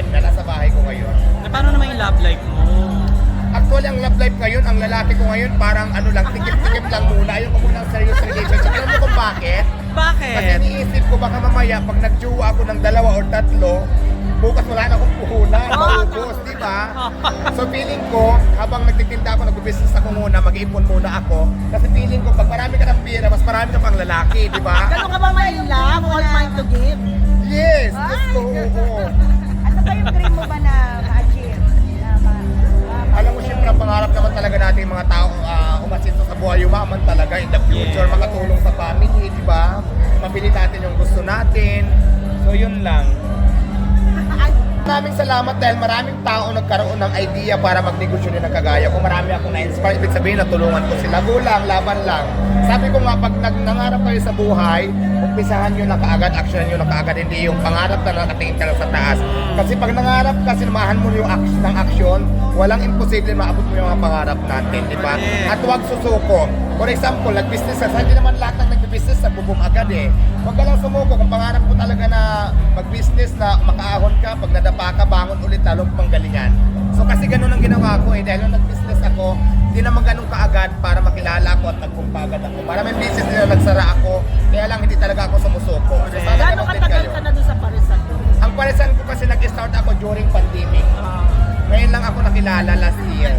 tulad na nasa bahay ko ngayon. Na paano naman yung love life mo? Actually, ang love life ngayon, ang lalaki ko ngayon, parang ano lang, tikip-tikip lang muna. Ayoko muna ang serious relationship. Alam mo kung bakit? Bakit? Kasi iniisip ko baka mamaya, pag nagjuwa ako ng dalawa o tatlo, bukas wala na akong puhunan, maubos, di ba? So feeling ko, habang nagtitinda ako, nag-business ako muna, mag-ipon muna ako. Kasi feeling ko, pag marami ka ng pera, mas marami ka pang lalaki, di ba? Ganun ka ba may love? All mine to give? Mga tao uh, umasinso sa buhay, umaman talaga in the future, Yes. makatulong sa family, di ba? Mabili natin yung gusto natin. So, yun lang. Maraming salamat dahil maraming tao nagkaroon ng idea para magnegosyo din ng kagaya ko. Marami akong na-inspire. Ibig sabihin, natulungan ko sila. Go lang, laban lang. Sabi ko nga, pag nangarap kayo sa buhay, umpisahan nyo na kaagad, actionan nyo na kaagad, hindi yung pangarap na nakatingin ka lang sa taas. Kasi pag nangarap ka, sinamahan mo yung action, ng action, walang imposible maabot mo yung mga pangarap natin, di ba? At huwag susuko. For example, nag-business ka, hindi naman lahat ng nag-business sa bubong agad eh. Huwag ka lang sumuko. Kung pangarap mo talaga na mag-business na makaahon ka, pag nadapa ka, bangon ulit, talong panggalingan. So kasi ganun ang ginawa ko eh. Dahil nung nag-business ako, hindi naman ganun kaagad para makilala ako at nagkumpagad ako. Para may business nila nagsara ako, kaya lang hindi talaga ako sumusuko. So, sana Gano'ng ganun katagal ka na doon sa parisan? Ang parisan ko kasi nag-start ako during pandemic. Ah. Ngayon lang ako nakilala last year.